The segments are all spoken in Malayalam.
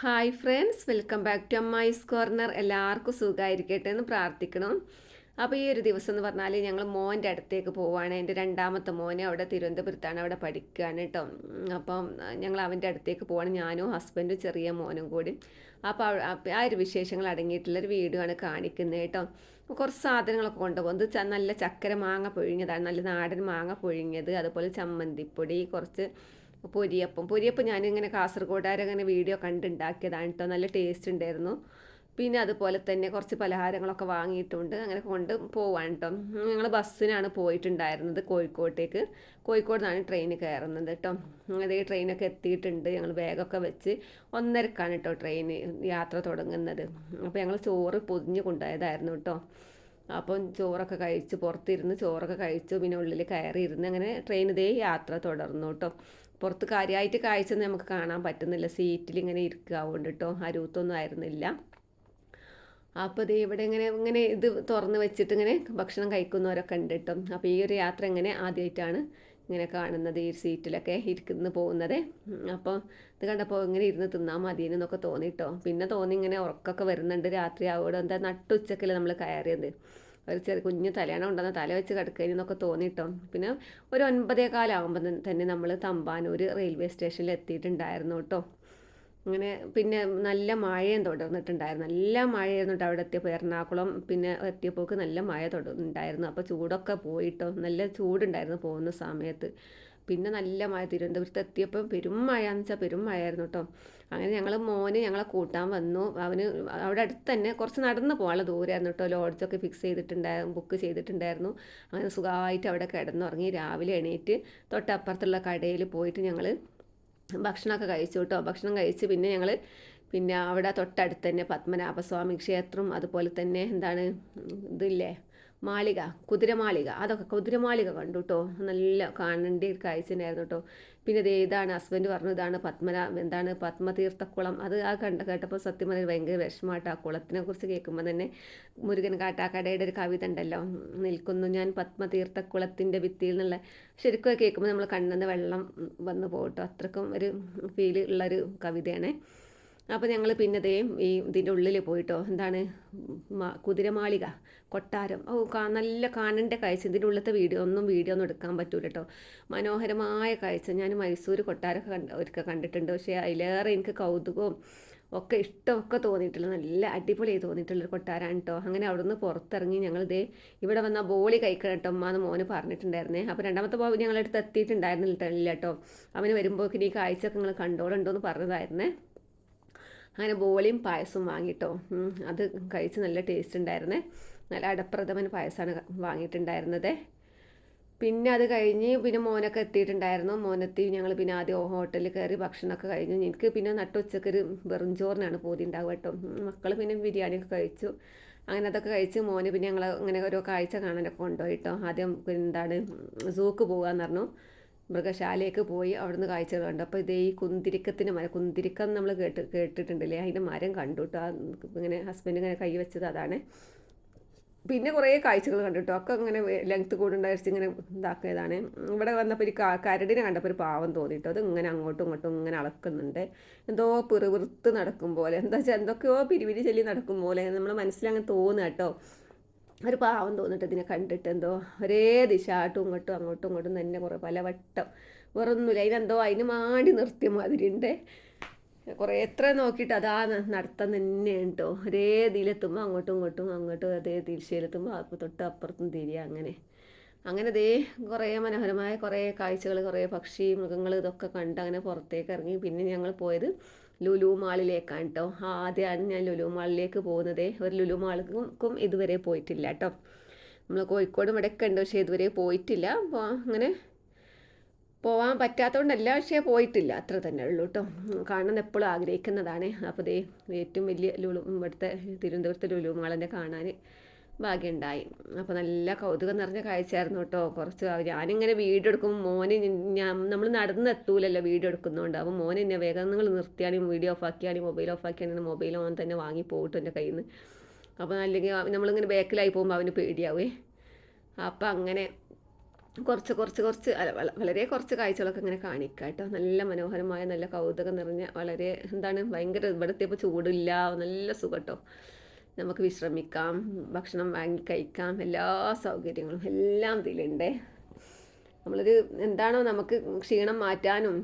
Hi friends welcome back to അമ്മായിസ് corner. എല്ലാവർക്കും സുഖമായിരിക്കട്ടെ എന്ന് പ്രാർത്ഥിക്കണം. അപ്പോൾ ഈ ഒരു ദിവസം എന്ന് പറഞ്ഞാൽ ഞങ്ങൾ മോന്റെ അടുത്തേക്ക് പോവുകയാണ് എന്റെ രണ്ടാമത്തെ മോനെ അവിടെ തിരുവനന്തപുരത്താണ് അവിടെ പഠിക്കുകയാണ് കേട്ടോ അപ്പം ഞങ്ങൾ അവന്റെ അടുത്തേക്ക് പോവാണ്. ഞാനും ഹസ്ബൻഡും ചെറിയ മോനും കൂടി. അപ്പോൾ ആ ഒരു വിശേഷങ്ങൾ അടങ്ങിയിട്ടുള്ളൊരു വീഡിയോ ആണ് കാണിക്കുന്നത് കേട്ടോ കുറച്ച് സാധനങ്ങളൊക്കെ കൊണ്ടുപോകുന്നത് നല്ല ചക്കര മാങ്ങ പൊഴിഞ്ഞതാണ്. നല്ല നാടൻ മാങ്ങ പൊഴിഞ്ഞത്. അതുപോലെ ചമ്മന്തിപ്പൊടി കുറച്ച് പൊരിയപ്പം പൊരിയപ്പം ഞാനിങ്ങനെ അങ്ങനെ വീഡിയോ കണ്ടുണ്ടാക്കിയതാണ് കേട്ടോ നല്ല ടേസ്റ്റ് ഉണ്ടായിരുന്നു. പിന്നെ അതുപോലെ തന്നെ കുറച്ച് പലഹാരങ്ങളൊക്കെ വാങ്ങിയിട്ടുണ്ട്. അങ്ങനെ കൊണ്ട് പോവാണ് കേട്ടോ ഞങ്ങൾ ബസ്സിനാണ് പോയിട്ടുണ്ടായിരുന്നത് കോഴിക്കോട്ടേക്ക്. കോഴിക്കോട് നിന്നാണ് ട്രെയിൻ കയറുന്നത് കേട്ടോ അതേ ട്രെയിനൊക്കെ എത്തിയിട്ടുണ്ട്. ഞങ്ങൾ ബാഗൊക്കെ വെച്ച് ഒന്നരക്കാണ് കേട്ടോ ട്രെയിൻ യാത്ര തുടങ്ങുന്നത്. അപ്പോൾ ഞങ്ങൾ ചോറ് പൊതിഞ്ഞ് കൊണ്ടുപോയതായിരുന്നു കേട്ടോ അപ്പം ചോറൊക്കെ കഴിച്ച് പുറത്തിരുന്ന് ചോറൊക്കെ കഴിച്ചു. പിന്നെ ഉള്ളിൽ കയറി ഇരുന്ന് അങ്ങനെ ട്രെയിൻ ഇതേ യാത്ര തുടർന്നു കേട്ടോ പുറത്ത് കാര്യമായിട്ട് കാഴ്ച നമുക്ക് കാണാൻ പറ്റുന്നില്ല. സീറ്റിൽ ഇങ്ങനെ ഇരിക്കാവുണ്ട് കേട്ടോ അരുത്തൊന്നും ആയിരുന്നില്ല. അപ്പോൾ ഇത് ഇവിടെ ഇങ്ങനെ ഇങ്ങനെ ഇത് തുറന്ന് വെച്ചിട്ട് ഇങ്ങനെ ഭക്ഷണം കഴിക്കുന്നവരൊക്കെ ഉണ്ട് കേട്ടോ അപ്പോൾ ഈ ഒരു യാത്ര ഇങ്ങനെ ആദ്യമായിട്ടാണ് ഇങ്ങനെ കാണുന്നത് ഈ സീറ്റിലൊക്കെ ഇരിക്കുന്ന പോകുന്നത്. അപ്പോൾ ഇത് കണ്ടപ്പോൾ ഇങ്ങനെ ഇരുന്ന് തിന്നാൽ മതിയെന്നൊക്കെ തോന്നിട്ടോ പിന്നെ തോന്നി ഇങ്ങനെ ഉറക്കൊക്കെ വരുന്നുണ്ട് രാത്രി ആവോടെ എന്താ നട്ടുച്ചക്കല്ലേ നമ്മൾ കയറിയത്. ഒരു ചെറിയ കുഞ്ഞു തലയാണ ഉണ്ടെന്ന് തല വെച്ച് കിടക്കുന്നൊക്കെ തോന്നിയിട്ടോ പിന്നെ ഒരു ഒൻപതേ കാലാകുമ്പോൾ തന്നെ നമ്മൾ തമ്പാനൂർ റെയിൽവേ സ്റ്റേഷനിൽ എത്തിയിട്ടുണ്ടായിരുന്നു കേട്ടോ. അങ്ങനെ പിന്നെ നല്ല മഴയും തുടർന്നിട്ടുണ്ടായിരുന്നു. നല്ല മഴയായിരുന്നു കേട്ടോ അവിടെ എത്തിയപ്പോൾ. എറണാകുളം പിന്നെ എത്തിയപ്പോൾക്ക് നല്ല മഴ തുടർന്നുണ്ടായിരുന്നു. അപ്പോൾ ചൂടൊക്കെ പോയിട്ടോ. നല്ല ചൂടുണ്ടായിരുന്നു പോകുന്ന സമയത്ത്. പിന്നെ നല്ല മഴ. തിരുവനന്തപുരത്ത് എത്തിയപ്പോൾ പെരും മഴ എന്ന് വെച്ചാൽ പെരും മഴയായിരുന്നു കേട്ടോ അങ്ങനെ ഞങ്ങൾ മോന് ഞങ്ങളെ കൂട്ടാൻ വന്നു. അവന് അവിടെ അടുത്ത് തന്നെ കുറച്ച് നടന്ന് പോകാനുള്ള ദൂരമായിരുന്നു കേട്ടോ ലോഡ്ജൊക്കെ ഫിക്സ് ചെയ്തിട്ടുണ്ടായിരുന്നു ബുക്ക് ചെയ്തിട്ടുണ്ടായിരുന്നു. അങ്ങനെ സുഖമായിട്ട് അവിടെ കിടന്നുറങ്ങി. രാവിലെ എണീറ്റ് തൊട്ടപ്പുറത്തുള്ള കടയിൽ പോയിട്ട് ഞങ്ങൾ ഭക്ഷണമൊക്കെ കഴിച്ചു കേട്ടോ ഭക്ഷണം കഴിച്ച് പിന്നെ ഞങ്ങൾ പിന്നെ അവിടെ തൊട്ടടുത്ത് തന്നെ പത്മനാഭസ്വാമി ക്ഷേത്രം അതുപോലെ തന്നെ എന്താണ് ഇതില്ലേ? മാളിക കുതിരമാളിക അതൊക്കെ കുതിരമാളിക കണ്ടു കേട്ടോ നല്ല കാണേണ്ട ഒരു കാഴ്ച കേട്ടോ പിന്നെ ഇത് ഇതാണ് ഹസ്ബൻഡ് പറഞ്ഞു ഇതാണ് പത്മനാ എന്താണ് പത്മതീർത്ഥക്കുളം അത് ആ കണ്ട കേട്ടപ്പോൾ സത്യം പറഞ്ഞാൽ ഭയങ്കര വിഷമമായിട്ട് ആ കുളത്തിനെ കുറിച്ച് കേൾക്കുമ്പോൾ തന്നെ മുരുകൻ കാട്ടാക്കടയുടെ ഒരു കവിത ഉണ്ടല്ലോ. നിൽക്കുന്നു ഞാൻ പത്മതീർത്ഥക്കുളത്തിന്റെ ഭിത്തിയിൽ നിന്നുള്ള ശരിക്കും കേൾക്കുമ്പോൾ നമ്മൾ കണ്ണെന്ന് വെള്ളം വന്നു പോകട്ടോ അത്രക്കും ഒരു ഫീൽ ഉള്ളൊരു കവിതയാണ്. അപ്പോൾ ഞങ്ങൾ പിന്നെ ദേ ഈ ഇതിന്റെ ഉള്ളിൽ പോയിട്ടോ. എന്താണ്? കുതിരമാളിക കൊട്ടാരം. ഓ നല്ല കാണേണ്ട കാഴ്ച. ഇതിന്റെ ഉള്ളിലത്തെ വീഡിയോ ഒന്നും വീഡിയോ ഒന്നും എടുക്കാൻ പറ്റൂല കേട്ടോ മനോഹരമായ കാഴ്ച. ഞാൻ മൈസൂർ കൊട്ടാരമൊക്കെ കണ്ട ഒരിക്കൽ കണ്ടിട്ടുണ്ട്. പക്ഷേ അതിലേറെ എനിക്ക് കൗതുകവും ഒക്കെ ഇഷ്ടമൊക്കെ തോന്നിയിട്ടില്ല. നല്ല അടിപൊളിയായി തോന്നിയിട്ടുള്ളൊരു കൊട്ടാരാണ് കേട്ടോ അങ്ങനെ അവിടുന്ന് പുറത്തിറങ്ങി ഞങ്ങൾ ഇതേ ഇവിടെ വന്ന ബോളി കഴിക്കണം കേട്ടോ അമ്മ എന്ന് മോന് പറഞ്ഞിട്ടുണ്ടായിരുന്നേ. അപ്പോൾ രണ്ടാമത്തെ ബോൾ ഞങ്ങളടുത്ത് എത്തിയിട്ടുണ്ടായിരുന്നില്ല കേട്ടോ അവന് വരുമ്പോഴേക്കും ഈ കാഴ്ചയൊക്കെ നിങ്ങൾ കണ്ടോളുണ്ടോ എന്ന് പറഞ്ഞതായിരുന്നേ. അങ്ങനെ ബോളിയും പായസവും വാങ്ങിട്ടോ. അത് കഴിച്ച് നല്ല ടേസ്റ്റ് ഉണ്ടായിരുന്നേ. നല്ല അടപ്രഥമൻ പായസമാണ് വാങ്ങിയിട്ടുണ്ടായിരുന്നത്. പിന്നെ അത് കഴിഞ്ഞ് പിന്നെ മോനൊക്കെ എത്തിയിട്ടുണ്ടായിരുന്നു. മോനെത്തി ഞങ്ങൾ പിന്നെ ആദ്യം ഹോട്ടലിൽ കയറി ഭക്ഷണമൊക്കെ കഴിഞ്ഞു എനിക്ക് പിന്നെ നട്ടുച്ചക്കൊരു വെറും ചോറിനാണ് പോതി ഉണ്ടാവുക കേട്ടോ. മക്കൾ പിന്നെ ബിരിയാണിയൊക്കെ കഴിച്ചു. അങ്ങനെ അതൊക്കെ കഴിച്ച് മോന് പിന്നെ ഞങ്ങൾ അങ്ങനെ ഓരോ കാഴ്ച കാണാനൊക്കെ കൊണ്ടുപോയിട്ടോ ആദ്യം എന്താണ് സൂക്ക് പോകാമെന്ന് പറഞ്ഞു. മൃഗശാലയ്ക്ക് പോയി അവിടുന്ന് കാഴ്ചകൾ കണ്ടു. അപ്പോൾ ഇതേ ഈ കുന്തിരിക്കത്തിന്റെ മരം കുന്തിരിക്കം നമ്മൾ കേട്ട് കേട്ടിട്ടുണ്ടല്ലേ? അതിന്റെ മരം കണ്ടു കേട്ടോ ഇങ്ങനെ ഹസ്ബൻഡ് ഇങ്ങനെ കൈ വെച്ചത് അതാണ്. പിന്നെ കുറേ കാഴ്ചകൾ കണ്ടിട്ടോ ഒക്കെ ഇങ്ങനെ ലെങ്ത്ത് കൂടുണ്ടായിരിച്ച് ഇങ്ങനെ ഇതാക്കിയതാണ്. ഇവിടെ വന്നപ്പോൾ ഒരു കരടിനെ കണ്ടപ്പോൾ ഒരു പാവം തോന്നിയിട്ടോ അത് ഇങ്ങനെ അങ്ങോട്ടും ഇങ്ങോട്ടും ഇങ്ങനെ അളക്കുന്നുണ്ട്. എന്തോ പിറുവിറുത്ത് നടക്കും പോലെ. എന്താ വെച്ചാൽ എന്തൊക്കെയോ പിരിവിരി ചൊല്ലി നടക്കും പോലെ. നമ്മൾ മനസ്സിലങ്ങനെ തോന്നുക കേട്ടോ ഒരു പാവം തോന്നിട്ട് ഇതിനെ കണ്ടിട്ട് എന്തോ ഒരേ ദിശ ആട്ടും ഇങ്ങോട്ടും അങ്ങോട്ടും ഇങ്ങോട്ടും തന്നെ കുറേ പല വട്ടം വേറൊന്നുമില്ല അതിനെന്തോ അതിന് മാടി നിർത്തിയ മാതിരി ഉണ്ട് കുറേ എത്ര നോക്കിയിട്ട് അതാ നടത്തം തന്നെയാണ് കേട്ടോ ഒരേ ഇതിലെത്തുമ്പോൾ അങ്ങോട്ടും ഇങ്ങോട്ടും അങ്ങോട്ടും അതേ ദിശയിലെത്തുമ്പോൾ അപ്പോൾ തൊട്ട് അപ്പുറത്തും തിരിയുക അങ്ങനെ. അങ്ങനെ ദേ കുറേ മനോഹരമായ കുറേ കാഴ്ചകൾ കുറേ പക്ഷി മൃഗങ്ങൾ ഇതൊക്കെ കണ്ട് അങ്ങനെ പുറത്തേക്ക് ഇറങ്ങി. പിന്നെ ഞങ്ങൾ പോയത് ലുലു മാളിലേക്കാണ് കേട്ടോ ആദ്യമാണ് ഞാൻ ലുലു മാളിലേക്ക് പോകുന്നത്. ഒരു ലുലു മാളിക്കും ഇതുവരെ പോയിട്ടില്ല കേട്ടോ നമ്മൾ കോഴിക്കോട് ഇവിടെയൊക്കെ ഉണ്ട്. പക്ഷേ ഇതുവരെ പോയിട്ടില്ല. അപ്പോൾ അങ്ങനെ പോകാൻ പറ്റാത്തതുകൊണ്ടല്ല പക്ഷേ പോയിട്ടില്ല. അത്ര തന്നെ ഉള്ളൂ കേട്ടോ കാണാൻ എപ്പോഴും ആഗ്രഹിക്കുന്നതാണ്. അപ്പോൾ ദേ ഏറ്റവും വലിയ ലുലു ഇവിടുത്തെ തിരുവനന്തപുരത്തെ ലുലു മാളിനെ കാണാൻ ഭാഗ്യമുണ്ടായി അപ്പോൾ നല്ല കൗതുകം നിറഞ്ഞ കാഴ്ചയായിരുന്നു കേട്ടോ. കുറച്ച് ഞാനിങ്ങനെ വീഡിയോ എടുക്കും മോനെ ഞാൻ നമ്മൾ നടന്നെത്തൂലല്ലോ വീഡിയോ എടുക്കുന്നതുകൊണ്ട് അപ്പോൾ മോനെ എന്നെ വേഗം നിങ്ങൾ നിർത്തിയാണെങ്കിൽ വീഡിയോ ഓഫ് ആക്കിയാണെങ്കിൽ മൊബൈൽ ഓഫ് ആക്കിയാണെങ്കിൽ മൊബൈൽ ഓൺ തന്നെ വാങ്ങി പോയിട്ടു എന്റെ കയ്യിൽ നിന്ന് അപ്പോൾ അല്ലെങ്കിൽ നമ്മളിങ്ങനെ ബാക്കിലായി പോകുമ്പോൾ അവന് പേടിയാവേ. അപ്പോൾ അങ്ങനെ കുറച്ച് കുറച്ച് കുറച്ച് വളരെ കുറച്ച് കാഴ്ചകളൊക്കെ ഇങ്ങനെ കാണിക്കുക കേട്ടോ നല്ല മനോഹരമായ നല്ല കൗതുകം നിറഞ്ഞ വളരെ എന്താണ് ഭയങ്കര ഇവിടെ എത്തിയപ്പോൾ ചൂടില്ല നല്ല സുഖം കേട്ടോ നമുക്ക് വിശ്രമിക്കാം ഭക്ഷണം വാങ്ങി കഴിക്കാം എല്ലാ സൗകര്യങ്ങളും എല്ലാം ഇതിലുണ്ട്. നമ്മളൊരു എന്താണോ നമുക്ക് ക്ഷീണം മാറ്റാനും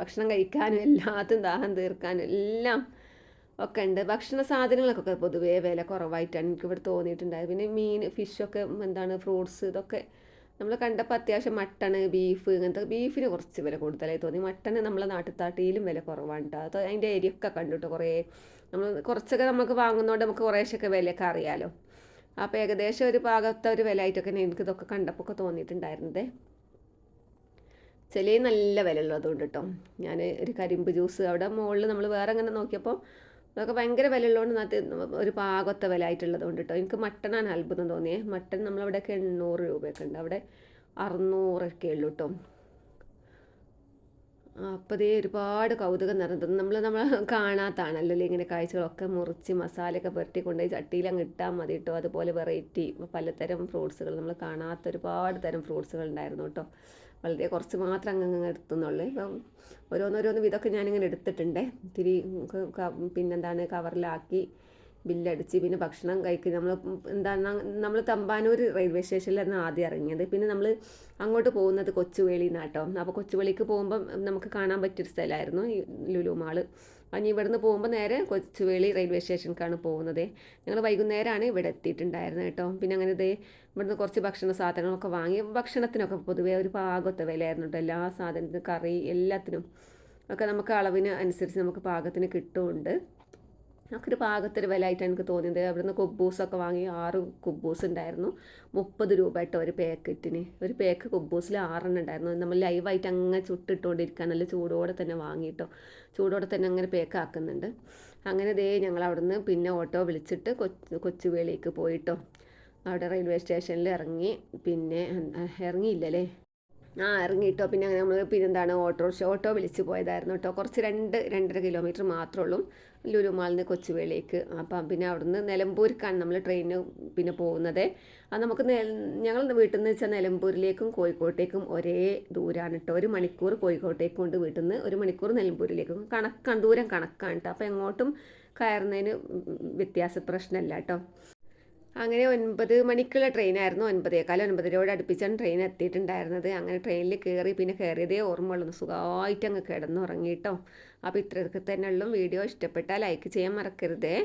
ഭക്ഷണം കഴിക്കാനും എല്ലാത്തും ദാഹം തീർക്കാനും എല്ലാം ഒക്കെ ഉണ്ട്. ഭക്ഷണ സാധനങ്ങളൊക്കെ പൊതുവേ വില കുറവായിട്ടാണ് എനിക്ക് ഇവിടെ തോന്നിയിട്ടുണ്ടായത്. പിന്നെ മീൻ ഫിഷൊക്കെ എന്താണ് ഫ്രൂട്ട്സ് ഇതൊക്കെ നമ്മൾ കണ്ടപ്പോൾ അത്യാവശ്യം മട്ടൺ ബീഫ് ഇങ്ങനത്തെ ബീഫിന് കുറച്ച് വില കൂടുതലായി തോന്നി. മട്ടൺ നമ്മളെ നാട്ടുത്താട്ടിയിലും വില കുറവാണ് കേട്ടോ അത് അതിന്റെ എരിയൊക്കെ കണ്ടിട്ട് കുറേ നമ്മൾ കുറച്ചൊക്കെ നമുക്ക് വാങ്ങുന്നതുകൊണ്ട് നമുക്ക് കുറേശ്ശൊക്കെ വിലയൊക്കെ അറിയാമല്ലോ അപ്പോൾ ഏകദേശം ഒരു പാകത്തെ ഒരു വില ആയിട്ടൊക്കെ എനിക്ക് ഇതൊക്കെ കണ്ടപ്പോൾ ഒക്കെ തോന്നിയിട്ടുണ്ടായിരുന്നത്. ചില നല്ല വില ഉള്ളതുകൊണ്ട് കേട്ടോ ഞാൻ ഒരു കരിമ്പ് ജ്യൂസ് അവിടെ മുകളിൽ നമ്മൾ വേറെ അങ്ങനെ നോക്കിയപ്പോൾ അതൊക്കെ ഭയങ്കര വില ഉള്ളതുകൊണ്ട് ഒരു പാകത്തെ വില ആയിട്ടുള്ളത് കൊണ്ട് കേട്ടോ എനിക്ക് മട്ടനാണ് അത്ഭുതം തോന്നിയേ. മട്ടൻ നമ്മളവിടെയൊക്കെ എണ്ണൂറ് രൂപയൊക്കെ ഉണ്ട്. അവിടെ അറുന്നൂറൊക്കെ ഉള്ളൂ കേട്ടോ അപ്പോൾ ഇതേ ഒരുപാട് കൗതുകം നിറഞ്ഞത് നമ്മൾ നമ്മൾ കാണാത്താണല്ലോ ഇങ്ങനെ കാഴ്ചകളൊക്കെ മുറിച്ച് മസാലയൊക്കെ പുരട്ടി കൊണ്ടുപോയി ചട്ടിയിൽ അങ്ങ് ഇട്ടാൽ മതി കേട്ടോ അതുപോലെ വെറൈറ്റി പലതരം ഫ്രൂട്ട്സുകൾ. നമ്മൾ കാണാത്ത ഒരുപാട് തരം ഫ്രൂട്ട്സുകൾ ഉണ്ടായിരുന്നു കേട്ടോ. വളരെ കുറച്ച് മാത്രം അങ്ങ് എടുത്തുന്നുള്ളൂ. ഇപ്പം ഓരോന്നോരോന്ന് ഇതൊക്കെ ഞാനിങ്ങനെ എടുത്തിട്ടുണ്ട്. ഇത്തിരി പിന്നെന്താണ്? കവറിലാക്കി ബില്ലടിച്ച് പിന്നെ ഭക്ഷണം കഴിക്കുക നമ്മൾ എന്താണ് നമ്മൾ തമ്പാനൂർ റെയിൽവേ സ്റ്റേഷനിലാണ് ആദ്യം ഇറങ്ങിയത്. പിന്നെ നമ്മൾ അങ്ങോട്ട് പോകുന്നത് കൊച്ചുവേളി നാട്ടോ അപ്പോൾ കൊച്ചുവേളിക്ക് പോകുമ്പം നമുക്ക് കാണാൻ പറ്റിയൊരു സ്ഥലമായിരുന്നു ലുലു മാൾ. അപ്പം ഇവിടുന്ന് പോകുമ്പോൾ നേരെ കൊച്ചുവേളി റെയിൽവേ സ്റ്റേഷനിലേക്കാണ് പോകുന്നത്. ഞങ്ങൾ വൈകുന്നേരമാണ് ഇവിടെ എത്തിയിട്ടുണ്ടായിരുന്നത് കേട്ടോ. പിന്നെ അങ്ങനെ ഇതേ ഇവിടുന്ന് കുറച്ച് ഭക്ഷണ സാധനങ്ങളൊക്കെ വാങ്ങി ഭക്ഷണത്തിനൊക്കെ പൊതുവേ ഒരു പാകത്തെ വിലയായിരുന്നു കേട്ടോ. എല്ലാ സാധനത്തിനും കറി എല്ലാത്തിനും ഒക്കെ നമുക്ക് അളവിന് അനുസരിച്ച് നമുക്ക് പാകത്തിന് കിട്ടുമുണ്ട് ഒക്കെ ഒരു പാകത്തൊരു വില ആയിട്ട് എനിക്ക് തോന്നിയത് അവിടുന്ന് കുബൂസൊക്കെ വാങ്ങി ആറ് കുബൂസ് ഉണ്ടായിരുന്നു മുപ്പത് രൂപ കേട്ടോ ഒരു പാക്കറ്റിന്. ഒരു പാക്ക് കുബൂസിൽ ആറെണ്ണം ഉണ്ടായിരുന്നു. നമ്മൾ ലൈവായിട്ട് അങ്ങനെ ചുട്ടിട്ടുകൊണ്ടിരിക്കാൻ നല്ല ചൂടോടെ തന്നെ വാങ്ങിയിട്ടോ. ചൂടോടെ തന്നെ അങ്ങനെ പാക്ക് ആക്കുന്നുണ്ട്. അങ്ങനെ ദേ ഞങ്ങൾ അവിടുന്ന് പിന്നെ ഓട്ടോ വിളിച്ചിട്ട് കൊച്ചു കൊച്ചുവേളിക്ക് പോയിട്ടോ. അവിടെ റെയിൽവേ സ്റ്റേഷനിൽ ഇറങ്ങി. പിന്നെ ഇറങ്ങിയില്ലല്ലേ? ആ ഇറങ്ങിയിട്ടോ പിന്നെ അങ്ങനെ നമ്മൾ പിന്നെന്താണ് ഓട്ടോറിക്ഷ ഓട്ടോ വിളിച്ച് പോയതായിരുന്നു കേട്ടോ. കുറച്ച് രണ്ട് രണ്ടര കിലോമീറ്റർ മാത്രമേ ഉള്ളൂ. ലുലുമാളിൽ നിന്ന് കൊച്ചുവേളിക്ക്. അപ്പം പിന്നെ അവിടുന്ന് നിലമ്പൂർക്കാണ് നമ്മൾ ട്രെയിന് പിന്നെ പോകുന്നത്. അത് നമുക്ക് ഞങ്ങൾ വീട്ടിൽ നിന്ന് വെച്ചാൽ നിലമ്പൂരിലേക്കും കോഴിക്കോട്ടേക്കും ഒരേ ദൂരമാണ് കേട്ടോ. ഒരു മണിക്കൂർ കോഴിക്കോട്ടേക്കും കൊണ്ട് വീട്ടിൽ നിന്ന് ഒരു മണിക്കൂർ നിലമ്പൂരിലേക്കും. കണക്കാണ് ദൂരം കണക്കാണ് കേട്ടോ. അപ്പോൾ എങ്ങോട്ടും കയറുന്നതിന് വ്യത്യാസ പ്രശ്നമല്ല കേട്ടോ. അങ്ങനെ ഒൻപത് മണിക്കുള്ള ട്രെയിനായിരുന്നു ഒൻപതേക്കാൽ ഒൻപതരയോട് അടുപ്പിച്ചാണ് ട്രെയിൻ എത്തിയിട്ടുണ്ടായിരുന്നത്. അങ്ങനെ ട്രെയിനിൽ കയറി പിന്നെ കയറിയതേ ഓർമ്മയുള്ളൂ. സുഖമായിട്ട് അങ്ങ് കിടന്നുറങ്ങിയിട്ടോ അപ്പോൾ ഇത്രയൊക്കെ തന്നെ ഉള്ളൂ വീഡിയോ ഇഷ്ടപ്പെട്ടാൽ ലൈക്ക് ചെയ്യാൻ മറക്കരുതേ.